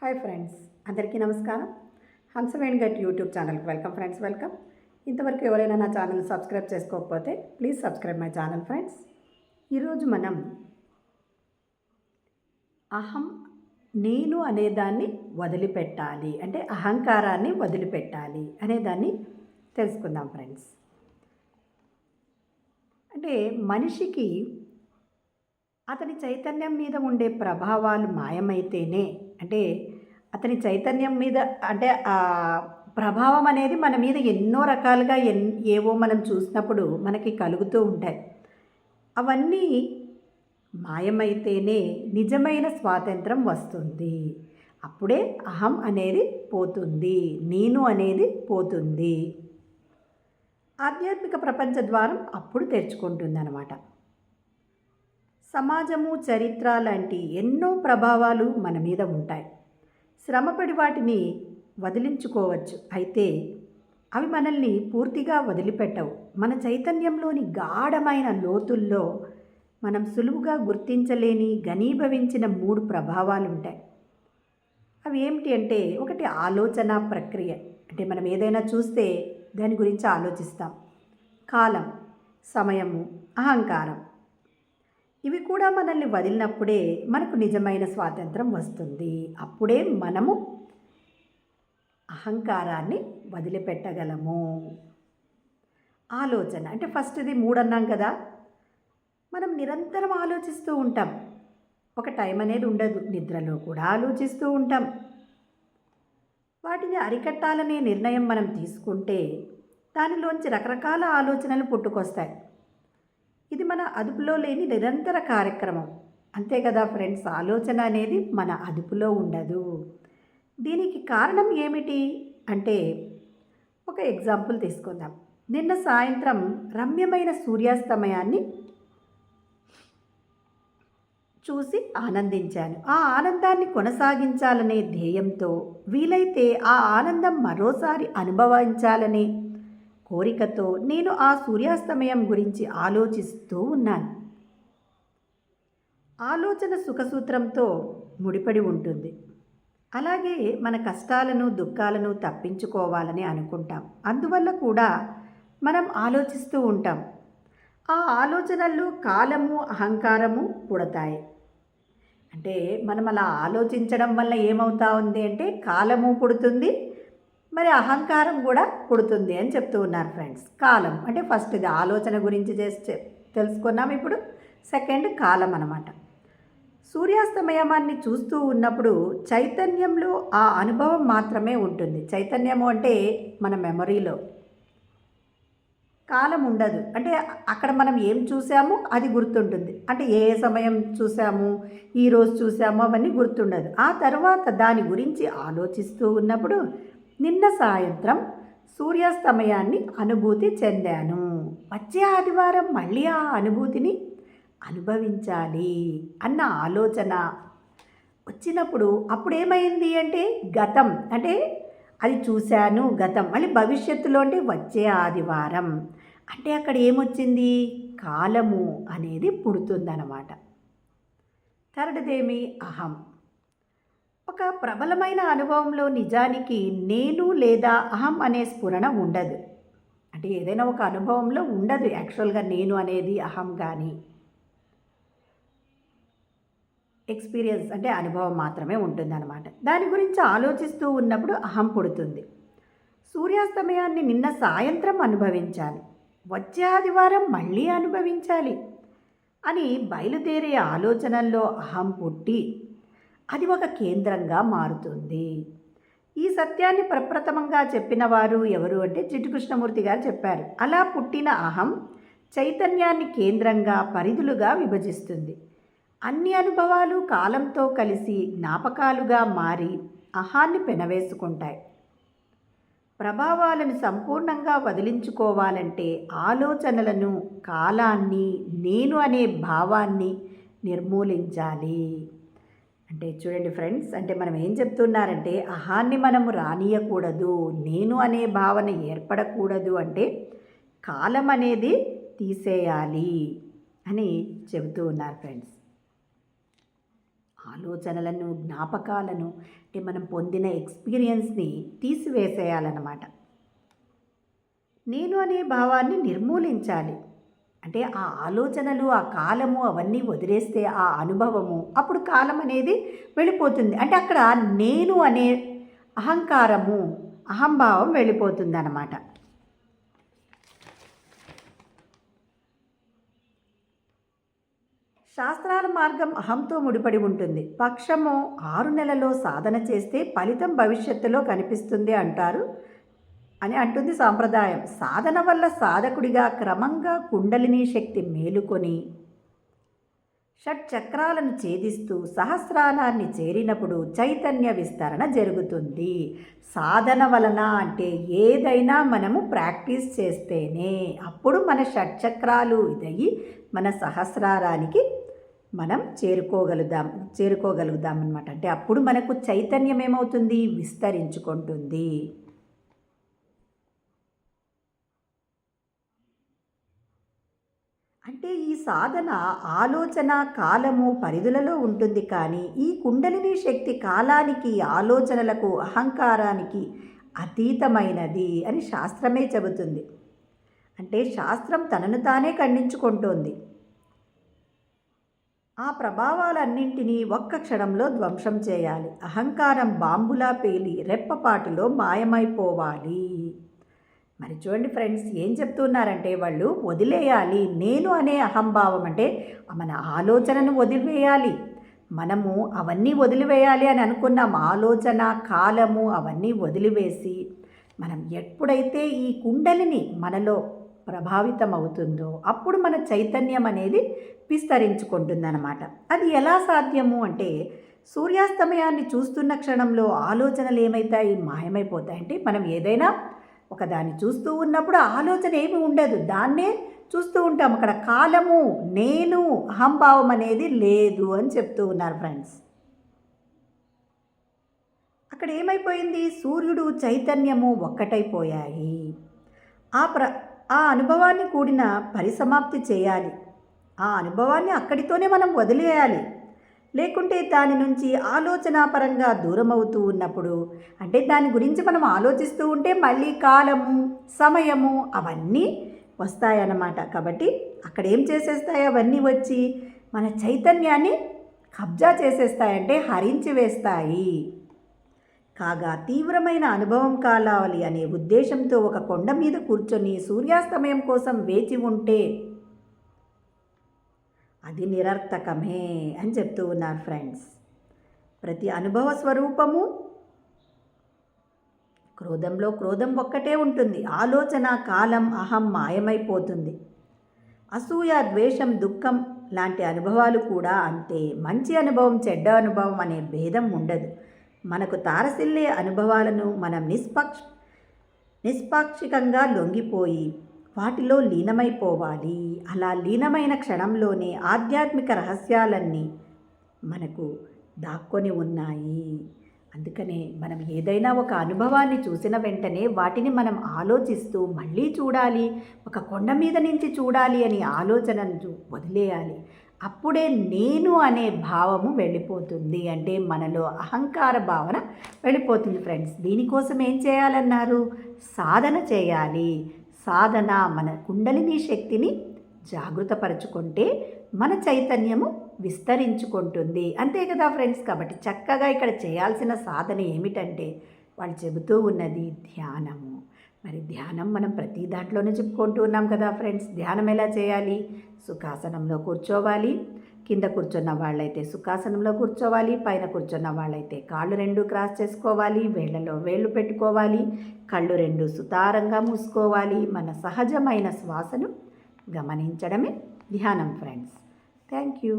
Hi friends అందరికీ నమస్కారం. హంసవేణి గట్ యూట్యూబ్ ఛానల్కి వెల్కమ్ ఫ్రెండ్స్ వెల్కమ్. ఇంతవరకు ఎవరైనా నా ఛానల్ సబ్స్క్రైబ్ చేసుకోకపోతే please subscribe my channel friends. ఈరోజు మనం అహం నేను అనేదాన్ని వదిలిపెట్టాలి అంటే అహంకారాన్ని వదిలిపెట్టాలి అనేదాన్ని తెలుసుకుందాం ఫ్రెండ్స్. అంటే మనిషికి అతని చైతన్యం మీద ఉండే ప్రభావాలు మాయమైతేనే అంటే అతని చైతన్యం మీద అంటే ఆ ప్రభావం అనేది మన మీద ఎన్నో రకాలుగా ఎన్ ఏవో మనం చూసినప్పుడు మనకి కలుగుతూ ఉంటాయి. అవన్నీ మాయమైతేనే నిజమైన స్వాతంత్రం వస్తుంది. అప్పుడే అహం అనేది పోతుంది నేను అనేది పోతుంది. ఆధ్యాత్మిక ప్రపంచ ద్వారం అప్పుడు తెరుచుకుంటుందన్నమాట. సమాజము చరిత్ర లాంటి ఎన్నో ప్రభావాలు మన మీద ఉంటాయి. శ్రమపడి వాటిని వదిలించుకోవచ్చు. అయితే అవి మనల్ని పూర్తిగా వదిలిపెట్టవు. మన చైతన్యంలోని గాఢమైన లోతుల్లో మనం సులువుగా గుర్తించలేని ఘనీభవించిన మూడు ప్రభావాలు ఉంటాయి అవి ఏమిటి అంటే ఒకటి ఆలోచన ప్రక్రియ. అంటే మనం ఏదైనా చూస్తే దాని గురించి ఆలోచిస్తాం. కాలం సమయము అహంకారం. ఇవి కూడా మనల్ని వదిలినప్పుడే మనకు నిజమైన స్వాతంత్రం వస్తుంది. అప్పుడే మనము అహంకారాన్ని వదిలిపెట్టగలము. ఆలోచన అంటే ఫస్ట్ ఇది మూడన్నాం కదా మనం నిరంతరం ఆలోచిస్తూ ఉంటాం. ఒక టైం అనేది ఉండదు నిద్రలో కూడా ఆలోచిస్తూ ఉంటాం. వాటిని అరికట్టాలనే నిర్ణయం మనం తీసుకుంటే దానిలోంచి రకరకాల ఆలోచనలు పుట్టుకొస్తాయి. ఇది మన అదుపులో లేని నిరంతర కార్యక్రమం. అంతే కదా ఫ్రెండ్స్? ఆలోచన అనేది మన అదుపులో ఉండదు. దీనికి కారణం ఏమిటి? అంటే ఒక ఎగ్జాంపుల్ తీసుకుందాం. నిన్న సాయంత్రం రమ్యమైన సూర్యాస్తమయాన్ని చూసి ఆనందించాను. ఆ ఆనందాన్ని కొనసాగించాలనే ధ్యేయంతో వీలైతే ఆ ఆనందం మరోసారి అనుభవించాలనే కోరికతో నేను ఆ సూర్యాస్తమయం గురించి ఆలోచిస్తూ ఉన్నాను. ఆలోచన సుఖసూత్రంతో ముడిపడి ఉంటుంది. అలాగే మన కష్టాలను దుఃఖాలను తప్పించుకోవాలని అనుకుంటాం. అందువల్ల కూడా మనం ఆలోచిస్తూ ఉంటాం. ఆ ఆలోచనల్లో కాలము అహంకారము పుడతాయి. అంటే మనం అలా ఆలోచించడం వల్ల ఏమవుతా ఉంది అంటే కాలము పుడుతుంది మరి అహంకారం కూడా పుడుతుంది అని చెప్తూ ఉన్నారు ఫ్రెండ్స్ కాలం అంటే ఫస్ట్ ఇది ఆలోచన గురించి చేసి తెలుసుకున్నాం ఇప్పుడు. సెకండ్ కాలం అనమాట సూర్యాస్తమయమాన్ని చూస్తూ ఉన్నప్పుడు చైతన్యంలో ఆ అనుభవం మాత్రమే ఉంటుంది. చైతన్యము అంటే మన మెమరీలో కాలం ఉండదు. అంటే అక్కడ మనం ఏం చూసామో అది గుర్తుంటుంది. అంటే ఏ సమయం చూసాము ఈరోజు చూసాము అవన్నీ గుర్తుండదు. ఆ తర్వాత దాని గురించి ఆలోచిస్తూ ఉన్నప్పుడు నిన్న సాయంత్రం సూర్యాస్తమయాన్ని అనుభూతి చెందాను. వచ్చే ఆదివారం మళ్ళీ ఆ అనుభూతిని అనుభవించాలి అన్న ఆలోచన. వచ్చినప్పుడు అప్పుడు ఏమైంది అంటే గతం అంటే అది చూశాను గతం మళ్ళీ భవిష్యత్తులో అంటే వచ్చే ఆదివారం. అంటే అక్కడ ఏమొచ్చింది? కాలము అనేది పుడుతుందన్నమాట. థర్డ్దేమి అహం. ఒక ప్రబలమైన అనుభవంలో నిజానికి నేను లేదా అహం అనే స్ఫురణ ఉండదు. అంటే ఏదైనా ఒక అనుభవంలో ఉండదు యాక్చువల్గా నేను అనేది అహం కానీ. ఎక్స్పీరియన్స్ అంటే అనుభవం మాత్రమే ఉంటుందన్నమాట. దాని గురించి ఆలోచిస్తూ ఉన్నప్పుడు అహం పుడుతుంది. సూర్యాస్తమయాన్ని నిన్న సాయంత్రం అనుభవించాలి. వచ్చే ఆదివారం మళ్ళీ అనుభవించాలి అని బయలుదేరే ఆలోచనల్లో అహం పుట్టి అది ఒక కేంద్రంగా మారుతుంది. ఈ సత్యాన్ని ప్రప్రథమంగా చెప్పిన వారు ఎవరు అంటే జిడ్డు కృష్ణమూర్తి గారు చెప్పారు. అలా పుట్టిన అహం చైతన్యాన్ని కేంద్రంగా పరిధులుగా విభజిస్తుంది. అన్ని అనుభవాలు కాలంతో కలిసి జ్ఞాపకాలుగా మారి అహాన్ని పెనవేసుకుంటాయి. ప్రభావాలను సంపూర్ణంగా వదిలించుకోవాలంటే ఆలోచనలను కాలాన్ని నేను అనే భావాన్ని నిర్మూలించాలి. అంటే చూడండి ఫ్రెండ్స్ అంటే మనం ఏం చెప్తున్నారంటే అహాన్ని మనము రానియకూడదు నేను అనే భావన ఏర్పడకూడదు అంటే కాలం అనేది తీసేయాలి అని చెబుతూ ఉన్నారు ఫ్రెండ్స్. ఆలోచనలను జ్ఞాపకాలను అంటే మనం పొందిన ఎక్స్పీరియన్స్ని తీసివేసేయాలన్నమాట. నేను అనే భావాన్ని నిర్మూలించాలి. అంటే ఆ ఆలోచనలు ఆ కాలము అవన్నీ వదిలేస్తే ఆ అనుభవము అప్పుడు కాలం అనేది వెళ్ళిపోతుంది. అంటే అక్కడ నేను అనే అహంకారము అహంభావం వెళ్ళిపోతుంది అన్నమాట శాస్త్రాల మార్గం అహంతో ముడిపడి ఉంటుంది. పక్షము ఆరు నెలలో సాధన చేస్తే ఫలితం భవిష్యత్తులో కనిపిస్తుంది అంటారు అని అంటుంది సాంప్రదాయం. సాధన వల్ల సాధకుడిగా క్రమంగా కుండలిని శక్తి మేలుకొని షట్ చక్రాలను ఛేదిస్తూ సహస్రాలాన్ని చేరినప్పుడు చైతన్య విస్తరణ జరుగుతుంది. సాధన వలన అంటే ఏదైనా మనము ప్రాక్టీస్ చేస్తేనే అప్పుడు మన షట్చక్రాలు ఇదయ్యి మన సహస్రారానికి మనం చేరుకోగలుగుదాం చేరుకోగలుగుదాం అనమాట అంటే అప్పుడు మనకు చైతన్యం ఏమవుతుంది? విస్తరించుకుంటుంది. అంటే ఈ సాధన ఆలోచన కాలము పరిధులలో ఉంటుంది కానీ ఈ కుండలిని శక్తి కాలానికి ఆలోచనలకు అహంకారానికి అతీతమైనది అని శాస్త్రమే చెబుతుంది. అంటే శాస్త్రం తనను తానే ఖండించుకుంటోంది. ఆ ప్రభావాలన్నింటినీ ఒక్క క్షణంలో ధ్వంసం చేయాలి. అహంకారం బాంబులా పేలి రెప్పపాటులో మాయమైపోవాలి. మరి చూడండి ఫ్రెండ్స్ ఏం చెప్తున్నారంటే వాళ్ళు వదిలేయాలి నేను అనే అహంభావం అంటే మన ఆలోచనను వదిలివేయాలి. మనము అవన్నీ వదిలివేయాలి అని అనుకున్నాం. ఆలోచన కాలము అవన్నీ వదిలివేసి మనం ఎప్పుడైతే ఈ కుండలిని మనలో ప్రభావితం అవుతుందో అప్పుడు మన చైతన్యం అనేది విస్తరించుకుంటుందన్నమాట. అది ఎలా సాధ్యము అంటే సూర్యాస్తమయాన్ని చూస్తున్న క్షణంలో ఆలోచనలు ఏమవుతాయి మాయమైపోతాయి. అంటే మనం ఏదైనా ఒకదాన్ని చూస్తూ ఉన్నప్పుడు ఆలోచన ఏమి ఉండదు. దాన్నే చూస్తూ ఉంటాం. అక్కడ కాలము నేను అహంభావం అనేది లేదు అని చెప్తూ ఉన్నారు ఫ్రెండ్స్. అక్కడ ఏమైపోయింది? సూర్యుడు చైతన్యము ఒక్కటైపోయాయి. ఆ ప్ర ఆ అనుభవాన్ని కూడిన పరిసమాప్తి చేయాలి. ఆ అనుభవాన్ని అక్కడితోనే మనం వదిలేయాలి. లేకుంటే దాని నుంచి ఆలోచనాపరంగా దూరం అవుతూ ఉన్నప్పుడు అంటే దాని గురించి మనం ఆలోచిస్తూ ఉంటే మళ్ళీ కాలము సమయము అవన్నీ వస్తాయన్నమాట. కాబట్టి అక్కడ ఏం చేసేస్తాయి? అవన్నీ వచ్చి మన చైతన్యాన్ని కబ్జా చేసేస్తాయంటే హరించి వేస్తాయి. కాగా తీవ్రమైన అనుభవం కాలాలి అనే ఉద్దేశంతో ఒక కొండ మీద కూర్చొని సూర్యాస్తమయం కోసం వేచి ఉంటే అది నిరర్థకమే అని చెప్తూ ఉన్నారు ఫ్రెండ్స్ ప్రతి అనుభవ స్వరూపము క్రోధంలో క్రోధం ఒక్కటే ఉంటుంది. ఆలోచన కాలం అహం మాయమైపోతుంది. అసూయ ద్వేషం దుఃఖం లాంటి అనుభవాలు కూడా అంతే. మంచి అనుభవం చెడ్డ అనుభవం అనే భేదం ఉండదు. మనకు తారసిల్లే అనుభవాలను మనం నిష్పక్ష నిష్పాక్షికంగా లొంగిపోయి వాటిలో లీనమైపోవాలి. అలా లీనమైన క్షణంలోనే ఆధ్యాత్మిక రహస్యాలన్నీ మనకు దాక్కొని ఉన్నాయి. అందుకనే మనం ఏదైనా ఒక అనుభవాన్ని చూసిన వెంటనే వాటిని మనం ఆలోచిస్తూ మళ్ళీ చూడాలి ఒక కొండ మీద నుంచి చూడాలి అని ఆలోచనను వదిలేయాలి. అప్పుడే నేను అనే భావము వెళ్ళిపోతుంది. అంటే మనలో అహంకార భావన వెళ్ళిపోతుంది ఫ్రెండ్స్. దీనికోసం ఏం చేయాలన్నారు? సాధన చేయాలి. సాధన మన కుండలిని శక్తిని జాగృతపరచుకుంటే మన చైతన్యము విస్తరించుకుంటుంది. అంతే కదా ఫ్రెండ్స్? కాబట్టి చక్కగా ఇక్కడ చేయాల్సిన సాధన ఏమిటంటే వాళ్ళు చెబుతూ ఉన్నది ధ్యానము. మరి ధ్యానం మనం ప్రతి దాంట్లోనే చెప్పుకుంటూ ఉన్నాం కదా ఫ్రెండ్స్? ధ్యానం ఎలా చేయాలి? సుఖాసనంలో కూర్చోవాలి. కింద కూర్చున్న వాళ్ళైతే సుఖాసనంలో కూర్చోవాలి పైన కూర్చున్న వాళ్ళైతే కాళ్ళు రెండు క్రాస్ చేసుకోవాలి వేళ్ళలో వేళ్ళు పెట్టుకోవాలి కళ్ళు రెండు సుతారంగా మూసుకోవాలి. మన సహజమైన శ్వాసను గమనించడమే ధ్యానం ఫ్రెండ్స్. Thank you.